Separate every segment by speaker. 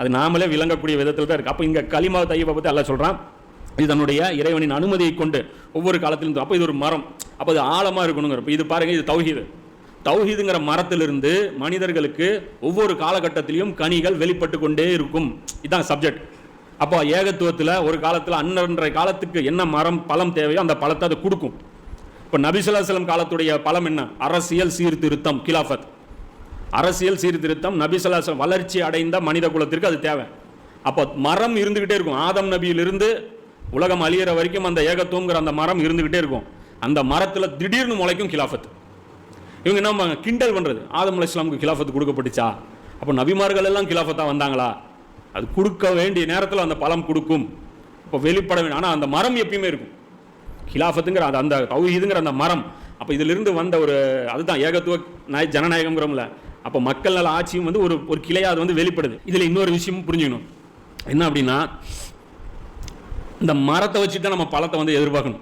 Speaker 1: அது நாமளே விளங்கக்கூடிய விதத்தில் தான் இருக்குது அப்போ இங்கே களிமா தையப்பை பற்றி எல்லாம் சொல்கிறான் இது தன்னுடைய இறைவனின் அனுமதியை கொண்டு ஒவ்வொரு காலத்திலும் அப்போ இது ஒரு மரம். அப்போ அது ஆழமாக இருக்கணுங்கிற இப்போ இது பாருங்கள் இது தௌஹீது. தௌஹீதுங்கிற மரத்திலிருந்து மனிதர்களுக்கு ஒவ்வொரு காலகட்டத்திலையும் கனிகள் வெளிப்பட்டு கொண்டே இருக்கும். இதுதான் சப்ஜெக்ட் அப்போ ஏகத்துவத்தில் ஒரு காலத்தில் அன்னன்றைய காலத்துக்கு என்ன மரம் பழம் தேவையோ அந்த பழத்தை அது கொடுக்கும். இப்போ நபிசுல்லாசலம் காலத்துடைய பழம் என்ன? அரசியல் சீர்திருத்தம் கிலாஃபத். அரசியல் சீர்திருத்தம் நபிசுல்லாசலம் வளர்ச்சி அடைந்த மனித குலத்திற்கு அது தேவை. அப்போ மரம் இருந்துக்கிட்டே இருக்கும். ஆதம் நபியிலிருந்து உலகம் அழியிற வரைக்கும் அந்த ஏகத்துவங்கிற அந்த மரம் இருந்துக்கிட்டே இருக்கும். அந்த மரத்தில் திடீர்னு முளைக்கும் கிலாஃபத் இவங்க என்ன பண்ணுவாங்க? கிண்டல் பண்ணுறது ஆதம் அலி இஸ்லாமுக்கு கிலாஃபத் கொடுக்கப்பட்டுச்சா? அப்போ நபிமார்கள் எல்லாம் கிலாஃபத்தாக வந்தாங்களா? அது கொடுக்க வேண்டிய நேரத்தில் அந்த பழம் கொடுக்கும். இப்போ வெளிப்பட வேண்டும் ஆனால் அந்த மரம் எப்பயுமே இருக்கும். கிலாஃபத்துங்கிற அந்த அந்த தௌஹீதுங்கிற அந்த மரம். அப்போ இதிலிருந்து வந்த ஒரு அதுதான் ஏகத்துவ நாய் ஜனநாயகங்கிறோம்ல அப்போ மக்கள் நல ஆட்சியும் வந்து ஒரு ஒரு கிளையாக அது வந்து வெளிப்படுது. இதில் இன்னொரு விஷயம் புரிஞ்சுக்கணும். என்ன அப்படின்னா இந்த மரத்தை வச்சு தான் நம்ம பழத்தை வந்து எதிர்பார்க்கணும்.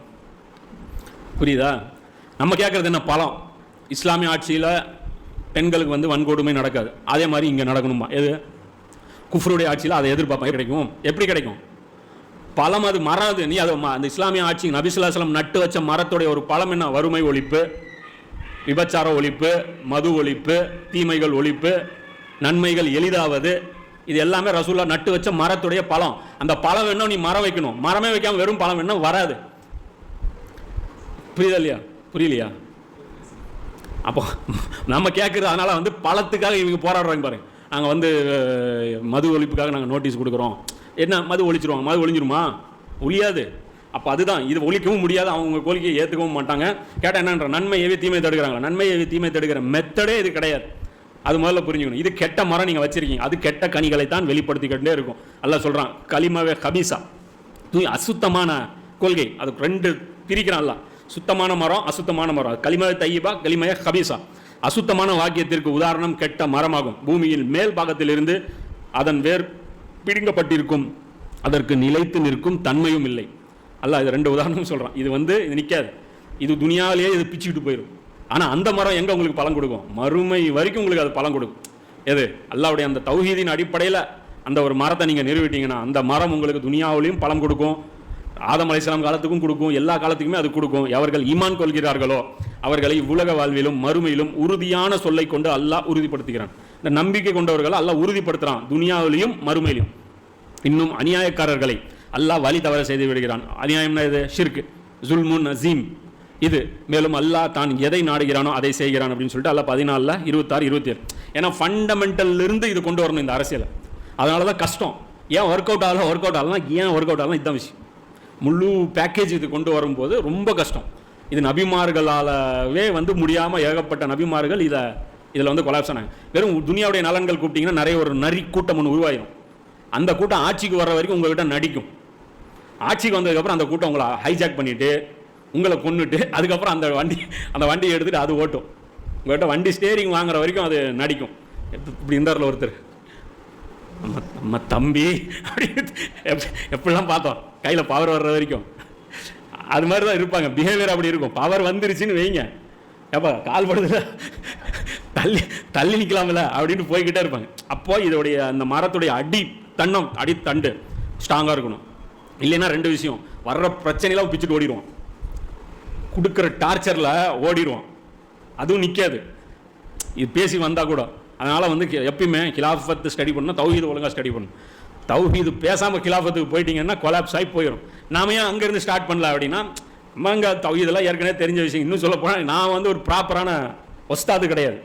Speaker 1: புரியுதா? நம்ம கேட்குறது என்ன? பழம். இஸ்லாமிய ஆட்சியில் பெண்களுக்கு வந்து வன்கொடுமை நடக்காது. அதே மாதிரி இங்கே நடக்கணுமா? எது? குஃப்ருடைய ஆட்சியில் அதை எதிர்பார்ப்பா? கிடைக்கும்? எப்படி கிடைக்கும்? பழம் அது மராது நீ அதை அந்த இஸ்லாமிய ஆட்சி நபிசுல்லாஸ்லம் நட்டு வச்ச மரத்துடைய ஒரு பழம் என்ன? வறுமை ஒழிப்பு. விபச்சார ஒழிப்பு மது ஒழிப்பு தீமைகள் ஒழிப்பு நன்மைகள் எளிதாவது இது எல்லாமே ரசூல்லா நட்டு வச்ச மரத்துடைய பழம். அந்த பழம் வேணும் நீ மரம் வைக்கணும். மரமே வைக்காம வெறும் பழம் வேணும் வராது. புரியுதா இல்லையா? புரியலையா? அப்போ நம்ம கேட்குறது அதனால் வந்து பழத்துக்காக இவங்க போராடுறாங்க பாருங்க நாங்கள் வந்து மது ஒழிப்புக்காக நாங்கள் நோட்டீஸ் கொடுக்குறோம். என்ன மது ஒழிச்சிருவாங்க? மது ஒழிஞ்சிருமா ஒழியாது. அப்போ அதுதான். இது ஒழிக்கவும் முடியாது. அவங்க கோரிக்கையை ஏற்றுக்கவும் மாட்டாங்க. கேட்டால் என்னன்ற நன்மை ஏவி தீமை தடுக்கிறாங்க நன்மை ஏவி தீமை தடுக்கிற மெத்தடே இது கிடையாது. அது முதல்ல புரிஞ்சுக்கணும். இது கெட்ட மரம் நீங்கள் வச்சுருக்கீங்க. அது கெட்ட கனிகளை தான் வெளிப்படுத்திக்கிட்டே இருக்கும். அல்ல சொல்கிறான் களிமவே கபீசா. தூய் அசுத்தமான கொள்கை. அது ரெண்டு பிரிக்கிறான் சுத்தமான மரம் அசுத்தமான மரம். களிமவே கலிமய தையீபா கபீசா. ஹபீசா அசுத்தமான வாக்கியத்திற்கு உதாரணம் கெட்ட மரமாகும். பூமியில் மேல் பாகத்திலிருந்து அதன் வேர் பிடுங்கப்பட்டிருக்கும். அதற்கு நிலைத்து நிற்கும் தன்மையும் இல்லை. அல்லாஹ் இது ரெண்டு உதாரணம் சொல்கிறான் இது வந்து இது நிற்காது இது துனியாவிலேயே இது பிச்சுக்கிட்டு போயிடும் ஆனால் அந்த மரம் எங்கே உங்களுக்கு பலன் கொடுக்கும்? மறுமை வரைக்கும் உங்களுக்கு அது பலன் கொடுக்கும். எது? அல்லாவுடைய அந்த தௌஹீதின் அடிப்படையில் அந்த ஒரு மரத்தை நீங்கள் நிறுவிட்டீங்கன்னா அந்த மரம் உங்களுக்கு துனியாவிலையும் பலம் கொடுக்கும். ஆதம் அலைஹிஸ்ஸலாம் காலத்துக்கும் கொடுக்கும். எல்லா காலத்துக்குமே அது கொடுக்கும். எவர்கள் ஈமான் கொள்கிறார்களோ அவர்களை உலக வாழ்விலும் மறுமையிலும் உறுதியான சொல்லை கொண்டு அல்லாஹ் உறுதிப்படுத்துகிறான். இந்த நம்பிக்கை கொண்டவர்களை அல்லாஹ் உறுதிப்படுத்துகிறான் துனியாவிலையும் மறுமையிலும். இன்னும் அநியாயக்காரர்களை அல்லாஹ் வழி தவற செய்து விடுகிறான். அநியாயம்னா இது? ஷிர்க் ஜுல்முன் அசீம். இது மேலும் அல்லாஹ் தான் எதை நாடுகிறானோ அதை செய்கிறான் அப்படின்னு சொல்லிட்டு அல்லாஹ் பதினாலில் இருபத்தாறு இருபத்தி ஏழு ஏன்னா ஃபண்டமெண்டல்லிருந்து இருந்து இது கொண்டு வரணும் இந்த அரசியலை. அதனால தான் கஷ்டம். ஏன் ஒர்க் அவுட் ஆகலாம் ஒர்க் அவுட் ஆகலாம் ஏன் ஒர்க் அவுட் ஆகலாம் இதுதான் விஷயம். முழு பேக்கேஜ் இது கொண்டு வரும்போது ரொம்ப கஷ்டம். இது நபிமார்களாலவே வந்து முடியாமல் ஏகப்பட்ட நபிமார்கள் இதை இதில் வந்து கொலாப்ஸ் ஆனாங்க. வெறும் துனியாவுடைய நலன்கள் கூப்பிட்டீங்கன்னா நிறைய ஒரு நரி கூட்டம் ஒன்று உருவாயிடும் அந்த கூட்டம் ஆட்சிக்கு வர்ற வரைக்கும் உங்கள்கிட்ட நடிக்கும். ஆட்சிக்கு வந்ததுக்கப்புறம் அந்த கூட்டம் உங்களை ஹைஜாக் பண்ணிவிட்டு உங்களை கொண்டுட்டு அதுக்கப்புறம் அந்த வண்டி அந்த வண்டியை எடுத்துகிட்டு அது ஓட்டும். உங்கள்கிட்ட வண்டி ஸ்டேரிங் வாங்குற வரைக்கும் அது நடிக்கும். இப்படி இருந்தார்ல ஒருத்தர். நம்ம நம்ம தம்பி அப்படின்னு எப்படி எப்படிலாம் பார்த்தோம். கையில் பவர் வர்ற வரைக்கும். அது மாதிரி தான் இருப்பாங்க. பிஹேவியர் அப்படி இருக்கும். பவர் வந்துருச்சுன்னு வைங்க. ஏப்பா கால் படுதுல. தள்ளி தள்ளி நிற்கலாம்ல அப்படின்னு போய்கிட்டே இருப்பாங்க. அப்போது இதோடைய அந்த மரத்துடைய அடி தன்னம் அடித்தண்டு ஸ்ட்ராங்காக இருக்கணும். இல்லைன்னா ரெண்டு விஷயம். வர்ற பிரச்சனையெல்லாம் பிச்சுட்டு ஓடிடுவோம் கொடுக்குற டார்ச்சரில் ஓடிடுவோம் அதுவும் நிற்காது இது பேசி வந்தால் கூட. அதனால் வந்து எப்பயுமே கிலாஃபத்து ஸ்டடி பண்ணால் தௌஹீது ஒழுங்காக ஸ்டடி பண்ணும் தௌஹீது பேசாமல் கிலாஃபத்துக்கு போயிட்டீங்கன்னா கொலாப்ஸ் ஆகி போயிடும் நாம ஏன் அங்கேருந்து ஸ்டார்ட் பண்ணல அப்படின்னா நம்ம அங்கே தௌஹீதெல்லாம் ஏற்கனவே தெரிஞ்ச விஷயம். இன்னும் சொல்ல போனால் நான் வந்து ஒரு ப்ராப்பரான ஒஸ்தாது கிடையாது.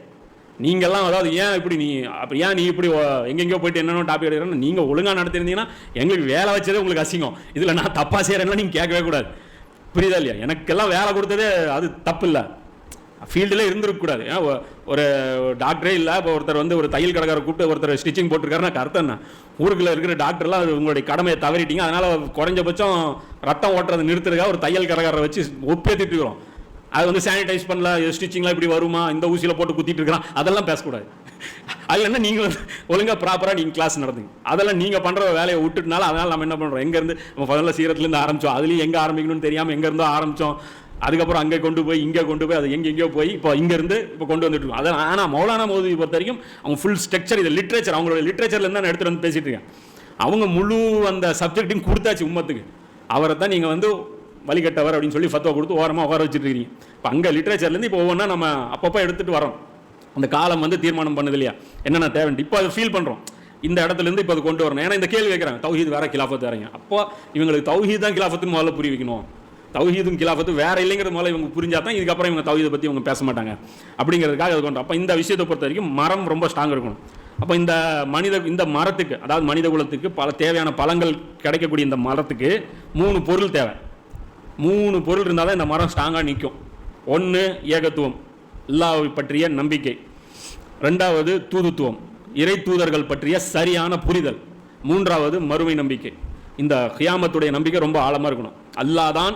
Speaker 1: நீங்கள்லாம் அதாவது ஏன் இப்படி நீ அப்போ ஏன் நீ இப்படி எங்கெங்கோ எங்கெங்கேயோ போயிட்டு என்னென்ன டாபிக் எடுக்கிறேன்னு நீங்கள் ஒழுங்காக நடத்திருந்தீங்கன்னா எங்களுக்கு வேலை வச்சதே உங்களுக்கு அசிங்கம். இதில் நான் தப்பாக செய்கிறேன்னா நீங்கள் கேட்கவே கூடாது. புரியுதா இல்லையா? எனக்கெல்லாம் வேலை கொடுத்ததே அது தப்பு இல்லை ஃபீல்டில் இருந்திருக்கக்கூடாது ஏன் ஒரு டாக்டரே இல்லை இப்போ ஒருத்தர் வந்து ஒரு தையல் கடைக்கார கூப்பிட்டு ஒருத்தர் ஸ்டிச்சிங் போட்டிருக்காருன்னா அர்த்தம் என்ன? ஊருக்குள்ளே இருக்கிற டாக்டர்லாம் அது உங்களுடைய கடமையை தவறிட்டீங்க. அதனால் குறைஞ்சபட்சம் ரத்தம் ஓட்டுறதை நிறுத்துறதுக்காக ஒரு தையல் கடைக்காரரை வச்சு ஒப்பேத்திட்டு இருக்கிறோம் அது வந்து சானிடைஸ் பண்ணல ஸ்டிச்சிங்லாம் இப்படி வருமா இந்த ஊசியில் போட்டு குத்திட்டு இருக்கிறான் அதெல்லாம் பேசக்கூடாது. அதில் என்ன நீங்கள் வந்து ஒழுங்காக ப்ராப்பராக நீங்கள் கிளாஸ் நடந்துங்க. அதெல்லாம் நீங்கள் பண்ணுற வேலையை விட்டுட்டனால அதனால் நம்ம என்ன பண்ணுறோம் எங்கேருந்து நம்ம முதல்ல சீரத்துலேருந்து ஆரம்பித்தோம் அதுலேயும் எங்கே ஆரம்பிக்கணும்னு தெரியாமல் எங்கேருந்தோ ஆரம்பித்தோம் அதுக்கப்புறம் அங்கே கொண்டு போய் இங்கே கொண்டு போய் அது எங்கே எங்கேயோ போய் இப்போ இங்கேருந்து இப்போ கொண்டு வந்துட்டு இருக்கோம். அதான் ஆனால் மௌலானா மோதி பொறுத்த வரைக்கும் அவங்க ஃபுல் ஸ்ட்ரக்சர் இது லிட்ரேச்சர் அவங்களோட லிட்ரேச்சர்லேருந்து நான் எடுத்துகிட்டு வந்து பேசிகிட்டு இருக்கேன். அவங்க முழு அந்த சப்ஜெக்ட்டையும் கொடுத்தாச்சு உம்மத்துக்கு. அவரை தான் நீங்கள் வந்து வழிகட்டவர் அப்படின்னு சொல்லி ஃபத்துவா கொடுத்து ஓரமாக உட்கார வச்சுட்டு இருக்கீங்க. இப்போ அங்கே லிட்ரேச்சர்லேருந்து இப்போ ஒவ்வொன்றா நம்ம அப்பப்போ எடுத்துகிட்டு வரோம் அந்த காலம் வந்து தீர்மானம் பண்ணுது இல்லையா? என்னென்ன தேவைன்ட்டு இப்போ அதை ஃபீல் பண்ணுறோம் இந்த இடத்துல இருந்து இப்போ அதை கொண்டு வரணும். ஏன்னா இந்த கேள்வி கேட்குறாங்க தௌஹீத் வேற கிலாஃபத் வேறங்க. அப்போ இவங்களுக்கு தௌஹீத் தான் கிலாஃபத்துன்னு முதல்ல புரிய வைக்கணும். தௌஹீதும் கிலாஃபத்து வேற இல்லைங்கிறது முதல்ல இவங்க புரிஞ்சா தான் இதுக்கப்புறம் இவங்க தௌஹீதை பற்றி இவங்க பேச மாட்டாங்க. அப்படிங்கிறதுக்காக அது கொண்டு அப்போ இந்த விஷயத்தை பொறுத்த வரைக்கும் மரம் ரொம்ப ஸ்ட்ராங் இருக்கணும். அப்போ இந்த மனித இந்த மரத்துக்கு அதாவது மனித குலத்துக்கு பல தேவையான பழங்கள் கிடைக்கக்கூடிய இந்த மரத்துக்கு மூணு பொருள் தேவை. மூணு பொருள் இருந்தால் தான் இந்த மரம் ஸ்ட்ராங்காக நிற்கும் ஒன்று ஏகத்துவம் அல்லாஹ்வை பற்றிய நம்பிக்கை. ரெண்டாவது தூதுத்துவம் இறை தூதர்கள் பற்றிய சரியான புரிதல். மூன்றாவது மறுமை நம்பிக்கை. இந்த ஹியாமத்துடைய நம்பிக்கை ரொம்ப ஆழமாக இருக்கணும். அல்லாஹ் தான்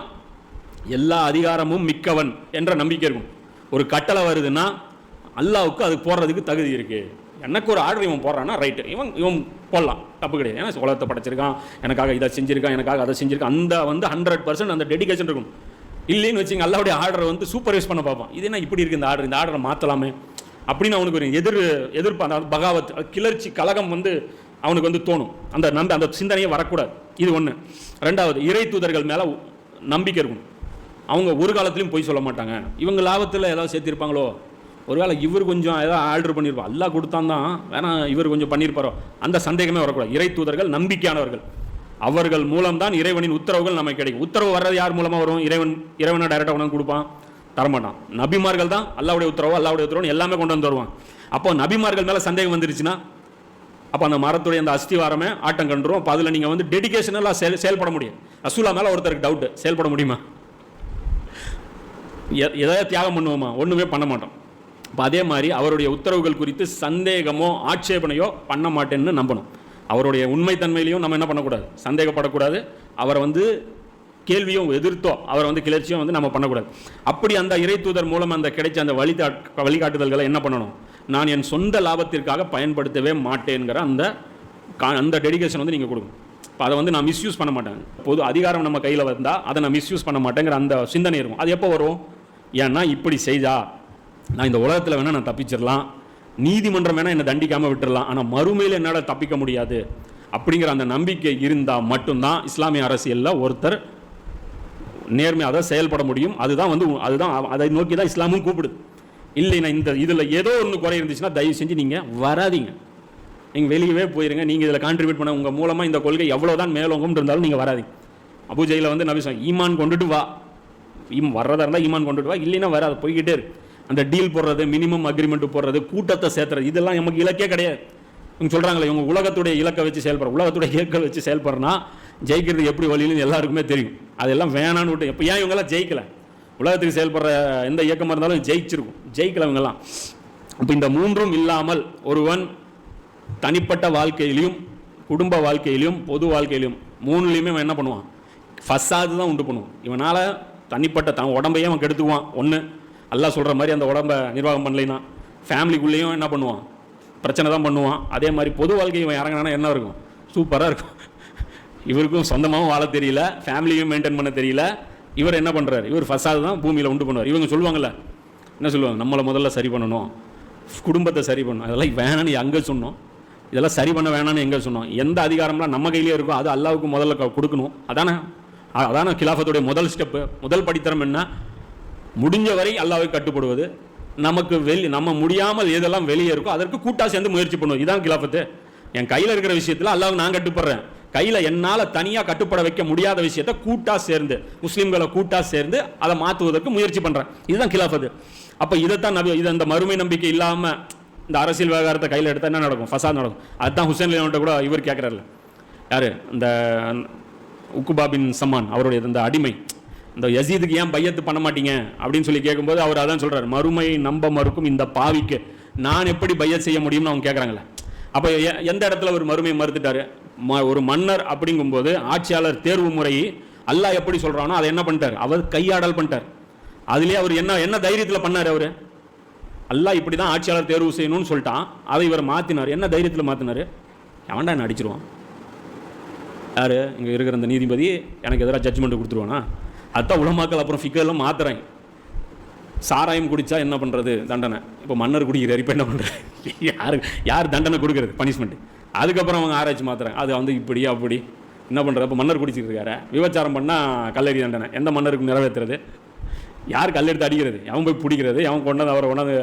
Speaker 1: எல்லா அதிகாரமும் மிக்கவன் என்ற நம்பிக்கை இருக்கும். ஒரு கட்டளை வருதுன்னா அல்லாவுக்கு அது போடுறதுக்கு தகுதி இருக்குது எனக்கு ஒரு ஆர்டர் இவன் போடுறான்னா ரைட்டு இவன் இவன் போடலாம். தப்பு கிடையாது. ஏன்னா உலகத்தை படைச்சிருக்கான் எனக்காக இதை செஞ்சிருக்கான் எனக்காக அதை செஞ்சிருக்கான். அந்த வந்து ஹண்ட்ரட் பர்சன்ட் அந்த டெடிகேஷன் இருக்கும். இல்லைன்னு வச்சுங்க அல்லாவுடைய ஆர்டரை வந்து சூப்பர்வைஸ் பண்ண பார்ப்பான். இது என்ன இப்படி இருக்குது இந்த ஆர்டர் இந்த ஆர்டரை மாற்றலாமே அப்படின்னு அவனுக்கு ஒரு எதிர் எதிர்ப்பு அந்த பகாவத் கிளர்ச்சி கலகம் வந்து அவனுக்கு வந்து தோணும். அந்த நம்ப அந்த சிந்தனையே வரக்கூடாது. இது ஒன்று ரெண்டாவது இறை தூதர்கள் மேலே நம்பிக்கை இருக்கும். அவங்க ஒரு காலத்துலையும் போய் சொல்ல மாட்டாங்க. இவங்க லாபத்தில் ஏதாவது சேர்த்திருப்பாங்களோ? ஒருவேளை இவர் கொஞ்சம் ஏதாவது ஆர்டர் பண்ணியிருப்போம் எல்லாம் கொடுத்தான் தான் வேணா இவர் கொஞ்சம் பண்ணியிருப்பாரோ அந்த சந்தேகமே வரக்கூடாது. இறை தூதர்கள் நம்பிக்கையானவர்கள். அவர்கள் மூலம்தான் இறைவனின் உத்தரவுகள் நமக்கு கிடைக்கும். உத்தரவு வர்றது யார் மூலமாக வரும்? இறைவன் இறைவனை டைரெக்டாக கொண்டு கொடுப்பான். தரமாட்டான். நபிமார்கள் தான் அல்லாவுடைய உத்தரவு அல்லாவுடைய உத்தரவு எல்லாமே கொண்டு வந்து வருவான் அப்போ நபிமார்கள் மேலே சந்தேகம் வந்துருச்சுன்னா அப்போ அந்த மரத்துடைய அந்த அஸ்திவாரமே ஆட்டம் கண்டுரும். அப்போ அதில் நீங்கள் வந்து டெடிகேஷனெல்லாம் செயல் செயல்பட முடியும். ரசூலா மேலே ஒருத்தருக்கு டவுட்டு செயல்பட முடியுமா? எ- எதாவது தியாகம் பண்ணுவோமா? ஒன்றுமே பண்ண மாட்டோம். இப்போ அதே மாதிரி அவருடைய உத்தரவுகள் குறித்து சந்தேகமோ ஆட்சேபனையோ பண்ண மாட்டேன்னு நம்பணும். அவருடைய உண்மைத்தன்மையிலையும் நம்ம என்ன பண்ணக்கூடாது? சந்தேகப்படக்கூடாது. அவரை வந்து கேள்வியும் எதிர்த்தோ அவரை வந்து கிளர்ச்சியும் வந்து நம்ம பண்ணக்கூடாது. அப்படி அந்த இறை தூதர் மூலம் அந்த கிடைச்ச அந்த வழி வழிகாட்டுதல்களை என்ன பண்ணணும்? நான் என் சொந்த லாபத்திற்காக பயன்படுத்தவே மாட்டேங்கிற அந்த கா- அந்த டெடிகேஷன் வந்து நீங்கள் கொடுக்கணும். இப்போ அதை வந்து நான் மிஸ்யூஸ் பண்ண மாட்டேன். பொது அதிகாரம் நம்ம கையில் வந்தால் அதை நான் மிஸ்யூஸ் பண்ண மாட்டேங்கிற அந்த சிந்தனை இருக்கும். அது எப்போ வரும்? ஏன்னா இப்படி செய்தா. நான் இந்த உலகத்தில் வேணால் நான் தப்பிச்சிடலாம் நீதிமன்றம் வேணால் என்னை தண்டிக்காமல் விட்டுடலாம் ஆனால் மறுமையில் என்னால் தப்பிக்க முடியாது. அப்படிங்கிற அந்த நம்பிக்கை இருந்தால் மட்டும்தான் இஸ்லாமிய அரசியலில் ஒருத்தர் நேர்மையாக அதை செயல்பட முடியும். அதுதான் வந்து உ- அதுதான் அதை நோக்கி தான் இஸ்லாமும் கூப்பிடுது. இல்லைன்னா இந்த இதில் ஏதோ ஒன்று குறை இருந்துச்சுன்னா தயவு செஞ்சு நீங்கள் வராதீங்க. நீங்கள் வெளியவே போயிருங்க. நீங்கள் இதில் கான்ட்ரிபியூட் பண்ண உங்கள் மூலமாக இந்த கொள்கை எவ்வளோ தான் மேலோங்கும் இருந்தாலும் நீங்கள் வராதீங்க. அபுஜையில் வந்து நபி ஈமான் கொண்டுட்டு வா. ஈம் வர்றதா இருந்தால் ஈமான் கொண்டுட்டு வா. இல்லைன்னா வராது. போய்கிட்டே இருக்கு அந்த டீல் போடுறது மினிமம் அக்ரிமெண்ட் போடுறது கூட்டத்தை சேர்த்துறது இதெல்லாம் நமக்கு இலக்கே கிடையாது. இவங்க சொல்கிறாங்களே இவங்க உலகத்துடைய இலக்கை வச்சு செயல்படுற உலகத்துடைய இலக்கை வச்சு செயல்படுறனா ஜெயிக்கிறது எப்படி வழின்னு எல்லாருக்குமே தெரியும். அதெல்லாம் வேணான்னு விட்டு இப்போ ஏன் இவங்கெல்லாம் ஜெயிக்கல? உலகத்துக்கு செயல்படுற எந்த இயக்கமாக இருந்தாலும் ஜெயிச்சிருக்கும். ஜெயிக்கல இவங்கெல்லாம். இப்போ இந்த மூன்றும் இல்லாமல் ஒருவன் தனிப்பட்ட வாழ்க்கையிலையும் குடும்ப வாழ்க்கையிலையும் பொது வாழ்க்கையிலையும் மூணுலேயுமே அவன் என்ன பண்ணுவான்? ஃபஸ்ட்டாவது தான் உண்டு பண்ணுவான். இவனால் தனிப்பட்ட தன் உடம்பையே அவன் கெடுத்துக்குவான். ஒன்று எல்லாம் சொல்கிற மாதிரி அந்த உடம்பை நிர்வாகம் பண்ணலைன்னா ஃபேமிலிக்குள்ளேயும் என்ன பண்ணுவான்? பிரச்சனை தான் பண்ணுவான். அதே மாதிரி பொது வாழ்க்கை இவன் இறங்கினானா என்ன இருக்கும்? சூப்பராக இருக்கும். இவருக்கும் சொந்தமாகவும் வாழ தெரியல ஃபேமிலியும் மெயின்டைன் பண்ண தெரியல. இவர் என்ன பண்ணுறாரு இவர் ஃபஸ்ட்டாக தான் பூமியில் உண்டு பண்ணுவார். இவங்க சொல்லுவாங்கள்ல என்ன சொல்லுவாங்க? நம்மளை முதல்ல சரி பண்ணணும். குடும்பத்தை சரி பண்ணணும். அதெல்லாம் வேணான்னு அங்கே சொன்னோம்? இதெல்லாம் சரி பண்ண வேணாம்னு எங்கே சொன்னோம்? எந்த அதிகாரம்லாம் நம்ம கையிலே இருக்கோ அது அல்லாவுக்கு முதல்ல கொடுக்கணும். அதானே? அதான கிலாஃபத்துடைய முதல் ஸ்டெப்பு முதல் படித்தரம் என்ன? முடிஞ்ச வரை அல்லாஹ்வுக்கு கட்டுப்படுவது. நமக்கு வெளி நம்ம முடியாமல் எதெல்லாம் வெளியே இருக்கோ அதற்கு கூட்டாக சேர்ந்து முயற்சி பண்ணுவோம். இதான் கிலாஃபத்து என் கையில் இருக்கிற விஷயத்தில் அல்லாஹ் நான் கட்டுப்படுறேன். கையில் என்னால் தனியாக கட்டுப்பட வைக்க முடியாத விஷயத்தை கூட்டாக சேர்ந்து முஸ்லீம்களை கூட்டாக சேர்ந்து அதை மாற்றுவதற்கு முயற்சி பண்ணுறேன் இதுதான் கிலாஃபத்து அப்போ இதைத்தான் நபி இது அந்த மறுமை நம்பிக்கை இல்லாமல் இந்த அரசியல் விவகாரத்தை கையில் எடுத்தால் என்ன நடக்கும்? ஃபசாத் நடக்கும். அதுதான் ஹுசேன் லியோன்ட்ட கூட இவர் கேட்குறாருல யார்? இந்த உக்குபாபின் சம்மான் அவருடைய இந்த அடிமை. இந்த யசீதுக்கு ஏன் பையத்து பண்ண மாட்டீங்க? அப்படின்னு சொல்லி கேட்கும்போது அவர் அதான் சொல்கிறார் மறுமை நம்ப மறுக்கும் இந்த பாவிக்கு. நான் எப்படி பையத் செய்ய முடியும்னு அவங்க கேட்குறாங்களே அப்போ எ- எந்த இடத்துல ஒரு மறுமையை மறுத்துட்டாரு? ம- ஒரு மன்னர் அப்படிங்கும்போது ஆட்சியாளர் தேர்வு முறை அல்லாஹ் எப்படி சொல்கிறானோ அதை என்ன பண்ணிட்டார்? அவர் கையாடல் பண்ணிட்டார். அதுலேயே அவர் என்ன என்ன தைரியத்தில் பண்ணார் அவர்? அல்லாஹ் இப்படி தான் ஆட்சியாளர் தேர்வு செய்யணும்னு சொல்லிட்டான். அதை இவர் மாற்றினார் என்ன தைரியத்தில் மாற்றினார் எவன்டா என்ன அடிச்சிருவான்? யார்? இங்கே இருக்கிற அந்த நீதிபதி எனக்கு எதிராக ஜட்ஜ்மெண்ட் கொடுத்துருவானா? அதான் உலமாக்கள் அப்புறம் ஃபிக்கர்லாம் மாத்துறாங்க சாராயம் குடித்தா என்ன பண்ணுறது தண்டனை. இப்போ மன்னர் குடிக்கிறார் இப்போ என்ன பண்ணுறது யார் யார் தண்டனை கொடுக்குறது? பனிஷ்மெண்ட் அதுக்கப்புறம் அவங்க ஆராய்ச்சி மாத்துறாங்க அது வந்து இப்படி அப்படி. என்ன பண்ணுறது இப்போ மன்னர் குடிச்சிட்டு இருக்காரு. விபச்சாரம் பண்ணால் கல்லறி தண்டனை. எந்த மன்னருக்கு நிறைவேற்றுறது யார் கல்லெடுத்து அடிக்கிறது? அவன் போய் பிடிக்கிறது? அவன் கொண்டாந்து அவரை கொண்டாந்து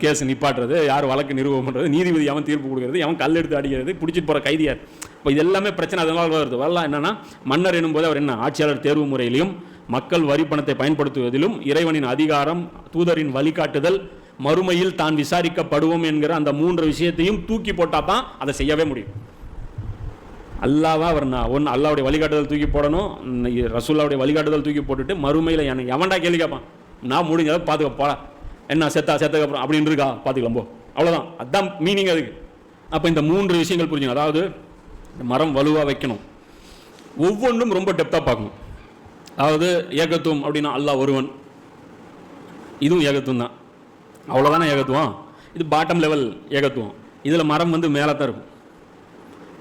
Speaker 1: கேஸ் நிப்பாட்டுறது யார் வழக்கு நிரூபம் பண்ணுறது நீதிபதி அவன் தீர்ப்பு கொடுக்கறது அவன் கல்லெடுத்து அடிக்கிறது பிடிச்சிட்டு போகிற கைதியார் இப்போ இது எல்லாமே பிரச்சனை அதனால வருது. வரலாம் என்னன்னா மன்னர் எனும்போது அவர் என்ன ஆட்சியாளர் தேர்வு முறையிலையும் மக்கள் வரி பணத்தை பயன்படுத்துவதிலும் இறைவனின் அதிகாரம் தூதரின் வழிகாட்டுதல் மறுமையில் தான் விசாரிக்கப்படுவோம் என்கிற அந்த மூன்று விஷயத்தையும் தூக்கி போட்டால் தான் அதை செய்யவே முடியும். அல்லாவா அவர் நான் ஒன்று அல்லாவுடைய வழிகாட்டுதல் தூக்கி போடணும் ரசூல்லாவுடைய வழிகாட்டுதல் தூக்கி போட்டுட்டு மறுமையில் எனக்கு எவன்டா கேள்வி கேட்பான் நான் முடிஞ்சதை பார்த்துக்க போடா என்ன செத்தா செத்ததுக்கப்புறம் அப்படின்னு இருக்கா? பார்த்துக்கலாம் போ. அவ்வளோதான் அதான் மீனிங் அதுக்கு. அப்போ இந்த மூன்று விஷயங்கள் புரிஞ்சுங்க அதாவது இந்த மரம் வலுவாக வைக்கணும். ஒவ்வொன்றும் ரொம்ப டெப்த்தாக பார்க்கணும். அதாவது ஏகத்துவம் அப்படின்னா அல்லாஹ் ஒருவன். இதுவும் ஏகத்துவம் தான். அவ்வளோதானே ஏகத்துவம்? இது பாட்டம் லெவல் ஏகத்துவம். இதில் மரம் வந்து மேலே தான் இருக்கும்.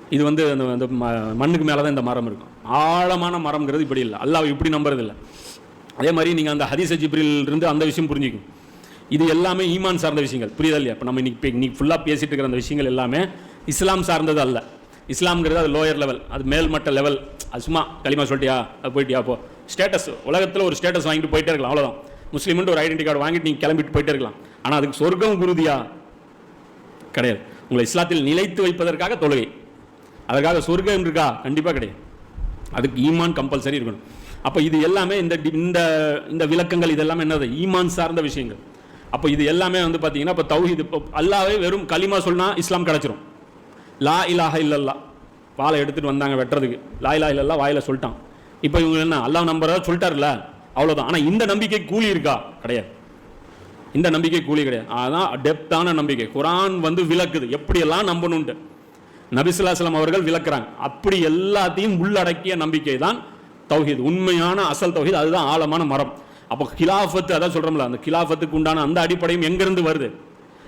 Speaker 1: இது வந்து அந்த அந்த ம- மண்ணுக்கு மேலே தான் இந்த மரம் இருக்கும். ஆழமான மரம்ங்கிறது இப்படி இல்லை. அல்லாஹ் இப்படி நம்புறது இல்லை அதே மாதிரி நீங்கள் அந்த ஹதீஸ ஜிப்ரில் இருந்து அந்த விஷயம் புரிஞ்சுக்கும் இது எல்லாமே ஈமான் சார்ந்த விஷயங்கள். புரியுதா இல்லையா? இப்போ நம்ம இன்னைக்கு இப்போ இன்னைக்கு ஃபுல்லாக பேசிட்டு இருக்கிற அந்த விஷயங்கள் எல்லாமே இஸ்லாம் சார்ந்தது அல்ல. இஸ்லாம்ங்கிறது அது லோயர் லெவல் அது மேல்மட்ட லெவல் அது சும்மா களிமா சொல்லிட்டியா? அது போயிட்டியா? அப்போ ஸ்டேட்டஸ் உலகத்தில் ஒரு ஸ்டேட்டஸ் வாங்கிட்டு போயிட்டே இருக்கலாம் அவ்வளோதான் முஸ்லீம்னு ஒரு ஐடென்டி கார்டு வாங்கிட்டு நீங்கள் கிளம்பிட்டு போயிட்டே இருக்கலாம். ஆனால் அதுக்கு சொர்க்கம் குருதியா கிடையாது. உங்களை இஸ்லாத்தில் நிலைத்து வைப்பதற்காக தொழுகை. அதற்காக சொர்க்கம் இருக்கா கண்டிப்பாக கிடையாது. அதுக்கு ஈமான் கம்பல்சரி இருக்கணும். அப்போ இது எல்லாமே இந்த இந்த இந்த விளக்கங்கள் இதெல்லாமே என்னது? ஈமான் சார்ந்த விஷயங்கள். அப்போ இது எல்லாமே வந்து பார்த்தீங்கன்னா இப்போ தௌஹீத் இப்போ அல்லாவே வெறும் களிமா சொன்னால் இஸ்லாம் கிடச்சிரும். லா இலாஹ இல்லல்லா. வாழை எடுத்துகிட்டு வந்தாங்க வெட்டுறதுக்கு. லா இலா இல்லல்லா வாயில் சொல்லிட்டான். இப்போ இவங்க என்ன அல்லாஹ் நம்புறதா சொல்லிட்டார்ல? அவ்வளோதான் ஆனால் இந்த நம்பிக்கை கூலி இருக்கா? கிடையாது. இந்த நம்பிக்கை கூலி கிடையாது. அதான் டெப்த்தான நம்பிக்கை. குரான் வந்து விளக்குது. எப்படியெல்லாம் நம்பணுன்ட்டு நபிசுல்லாஸ்லாம் அவர்கள் விளக்குறாங்க. அப்படி எல்லாத்தையும் உள்ளடக்கிய நம்பிக்கை தான் தௌஹீத். உண்மையான அசல் தௌஹீத். அதுதான் ஆழமான மரம். அப்போ கிலாஃபத்து அதான் சொல்கிறோம்ல அந்த கிலாஃபத்துக்கு உண்டான அந்த அடிப்படையும் எங்கேருந்து வருது?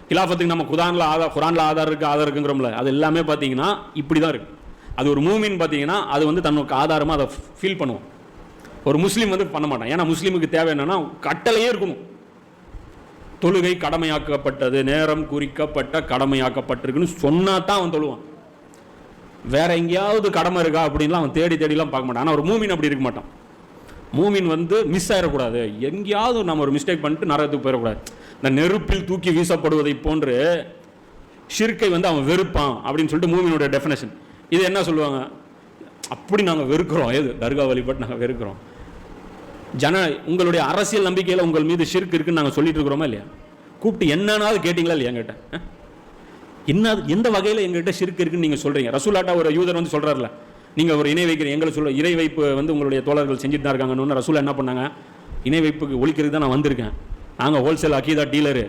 Speaker 1: கிலாஃபத்துக்கு நம்ம குதானில் ஆதார் குரானில் ஆதார் இருக்குது ஆதார் இருக்குங்கிறோம்ல அது எல்லாமே பார்த்தீங்கன்னா இப்படி தான் இருக்குது அது ஒரு மூமின்னு பார்த்தீங்கன்னா அது வந்து தன்னுக்கு ஆதாரமாக அதை ஃபீல் பண்ணுவோம். ஒரு முஸ்லீம் வந்து பண்ண மாட்டான். ஏன்னா முஸ்லீமுக்கு தேவை என்னென்னா கட்டளையே இருக்கணும். தொழுகை கடமையாக்கப்பட்டது நேரம் குறிக்கப்பட்ட கடமையாக்கப்பட்டிருக்குன்னு சொன்னால் தான் அவன் தொழுவான். வேற எங்கேயாவது கடமை இருக்கா அப்படின்லாம் அவன் தேடி தேடிலாம் பார்க்க மாட்டான். ஆனால் ஒரு மூமின் அப்படி இருக்க மாட்டான். மூமின் வந்து மிஸ் ஆயிடக்கூடாது. எங்கேயாவது நம்ம ஒரு மிஸ்டேக் பண்ணிட்டு நரகத்துக்கு போயிடக்கூடாது. இந்த நெருப்பில் தூக்கி வீசப்படுவதை போன்று ஷிர்கை வந்து அவன் வெறுப்பான் அப்படின்னு சொல்லிட்டு மூமினோட டெஃபினேஷன் இது என்ன சொல்லுவாங்க? அப்படி நாங்கள் வெறுக்கிறோம். எது? தர்கா வழிபாட்டு நாங்கள் வெறுக்கிறோம். ஜன உங்களுடைய அரசியல் நம்பிக்கையில் உங்கள் மீது ஷிர்க் இருக்குன்னு நாங்கள் சொல்லிட்டு இருக்கிறோமா இல்லையா? கூப்பிட்டு என்னன்னாவது கேட்டிங்களா இல்லையா என்கிட்ட என்ன எந்த வகையில் எங்ககிட்ட ஷிர்க் இருக்குன்னு நீங்கள் சொல்கிறீங்க ரசூலாட்டா ஒரு யூதர் வந்து சொல்கிறார்ல நீங்கள் ஒரு இணை வைக்கிற எங்களை சொல்ல இறை வைப்பு வந்து உங்களுடைய தோழர்கள் செஞ்சுட்டு தான் இருக்காங்கன்னு ரசூல் என்ன பண்ணாங்க? இணை வைப்புக்கு ஒழிக்கிறதுக்கு தான் நான் வந்திருக்கேன். நாங்கள் ஹோல்சேல் அக்கீதா டீலரு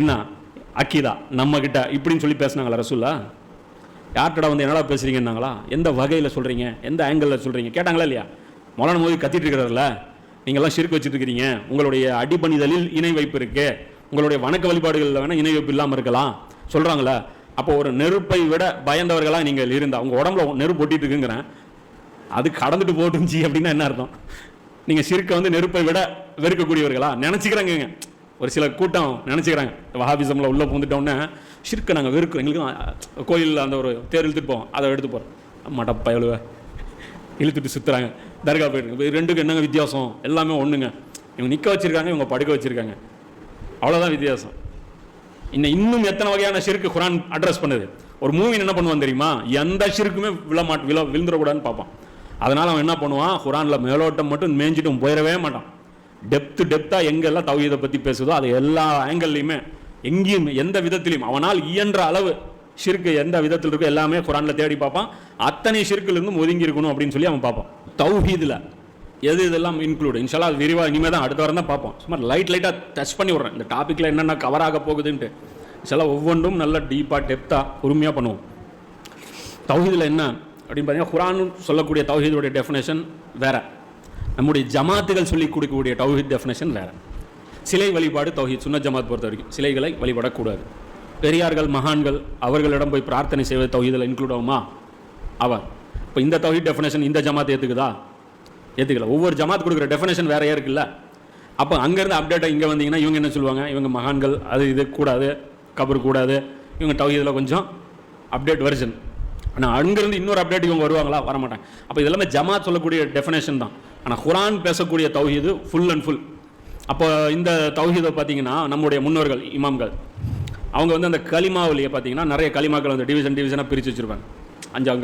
Speaker 1: என்ன? அக்கீதா நம்ம கிட்ட இப்படின்னு சொல்லி பேசுனாங்களா ரசூலா? யார்கிட்ட வந்து என்னடா பேசுறீங்கன்னாங்களா? எந்த வகையில் சொல்கிறீங்க எந்த ஆங்கிளில் சொல்கிறீங்க கேட்டாங்களா இல்லையா? மொலான மோதி கத்திட்டு இருக்கிறார்ல. நீங்கள்லாம் ஷிர்க் வச்சுருக்கிறீங்க உங்களுடைய அடிபணிதலில் இணை வைப்பு இருக்குது உங்களுடைய வணக்க வழிபாடுகளில் வேணால் இணை வைப்பு இல்லாமல் இருக்கலாம். சொல்கிறாங்களே அப்போ ஒரு நெருப்பை விட பயந்தவர்களாக நீங்கள் இருந்தால் உங்கள் உடம்புல நெருப்பு ஒட்டிட்டு இருக்குங்கிறேன் அது கடந்துட்டு போட்டுச்சு அப்படின்னா என்ன அர்த்தம்? நீங்கள் சிறுக்க வந்து நெருப்பை விட வெறுக்கக்கூடியவர்களா? நினச்சிக்கிறாங்க ஒரு சில கூட்டம் நினச்சிக்கிறாங்க. வஹாபிசமில் உள்ளே பூந்துட்டோன்னே ஷிர்க்கை நாங்கள் வெறுக்கிறோம். எங்களுக்கு கோயிலில் அந்த ஒரு தேர் இழுத்துட்டு போவோம். அதை எடுத்து போகிறோம் மடப்பா எவ்வளோ இழுத்துட்டு சுற்றுறாங்க தர்கா போயிருக்கு ரெண்டுக்கும் என்னங்க வித்தியாசம்? எல்லாமே ஒன்றுங்க இவங்க நிற்க வச்சுருக்காங்க இவங்க படுக்க வச்சுருக்காங்க. அவ்வளோதான் வித்தியாசம். இன்னும் இன்னும் எத்தனை வகையான ஷிருக்கு குரான் அட்ரஸ் பண்ணுது? ஒரு மூவின் என்ன பண்ணுவான் தெரியுமா? எந்த ஷிருக்குமே விழமாட் விழ விழுந்துடக்கூடாதுன்னு பார்ப்பான். அதனால் அவன் என்ன பண்ணுவான்? குரான்ல மேலோட்டம் மட்டும் மேஞ்சிட்டும் போயிடவே மாட்டான். டெப்த் டெப்த்தாக எங்கெல்லாம் தௌஹீதை பற்றி பேசுதோ அது எல்லா ஆங்கிள்லையுமே எங்கேயும் எந்த விதத்திலையும். அவனால் இயன்ற அளவு ஷிர்க்கு எந்த விதத்தில் இருக்கோ எல்லாமே குரானில் தேடி பார்ப்பான். அத்தனை ஷிர்க்குல ஒதுங்கி இருக்கணும் அப்படின்னு சொல்லி அவன் பார்ப்பான். தௌஹீதில். எது இதெல்லாம் இன்க்ளூட் இன்ஷாலா அது விரிவாக இனிமேல் தான் அடுத்த வாரம் தான் பார்ப்போம். சும்மா லைட் லைட்டாக டச் பண்ணி விட்றேன். இந்த டாப்பிக்கில் என்னென்ன கவர் ஆக போகுதுன்ட்டு. சில ஒவ்வொன்றும் நல்ல டீப்பாக டெப்த்தாக பொறுமையாக பண்ணுவோம். தௌஹீதில் என்ன? அப்படின்னு பார்த்தீங்கன்னா குரான் சொல்லக்கூடிய தௌஹீதுடைய டெஃபினேஷன் வேறு. நம்முடைய ஜமாத்துகள் சொல்லி கொடுக்கக்கூடிய தௌஹீத் டெஃபினேஷன் வேறு. சிலை வழிபாடு தௌஹீத் சுன்ன ஜமாத் பொறுத்த வரைக்கும். சிலைகளை வழிபடக்கூடாது. பெரியார்கள் மகான்கள் அவர்களிடம் போய் பிரார்த்தனை செய்வது தௌஹீதில் இன்க்ளூட் ஆகுமா? அவர் இப்போ இந்த தௌஹீத் டெஃபினேஷன் இந்த ஜமாத் ஏற்றுக்குதா ஏற்றுக்கல ஒவ்வொரு ஜமாத் கொடுக்குற டெஃபினேஷன் வேறையா இருக்குல்ல அப்போ அங்கேருந்து அப்டேட்டாக இங்கே வந்தீங்கன்னா இவங்க என்ன சொல்லுவாங்க? இவங்க மகான்கள் அது இது கூடாது கபர் கூடாது இவங்க தௌஹீதில் கொஞ்சம் அப்டேட் வெர்ஷன் ஆனால் அங்கேருந்து இன்னொரு அப்டேட் இவங்க வருவாங்களா? வர மாட்டாங்க அப்போ இதெல்லாமே ஜமாத் சொல்லக்கூடிய டெஃபினேஷன் தான். ஆனால் குரான் பேசக்கூடிய தௌஹீது ஃபுல் அண்ட் ஃபுல் அப்போ இந்த தௌஹீதை பார்த்தீங்கன்னா நம்முடைய முன்னோர்கள் இமாம்கள் அவங்க வந்து அந்த களிமாவிலேயே பார்த்தீங்கன்னா நிறைய களிமாக்கள் வந்து டிவிஷன் டிவிஷனாக பிரித்து வச்சுருப்பாங்க. அஞ்சாங்க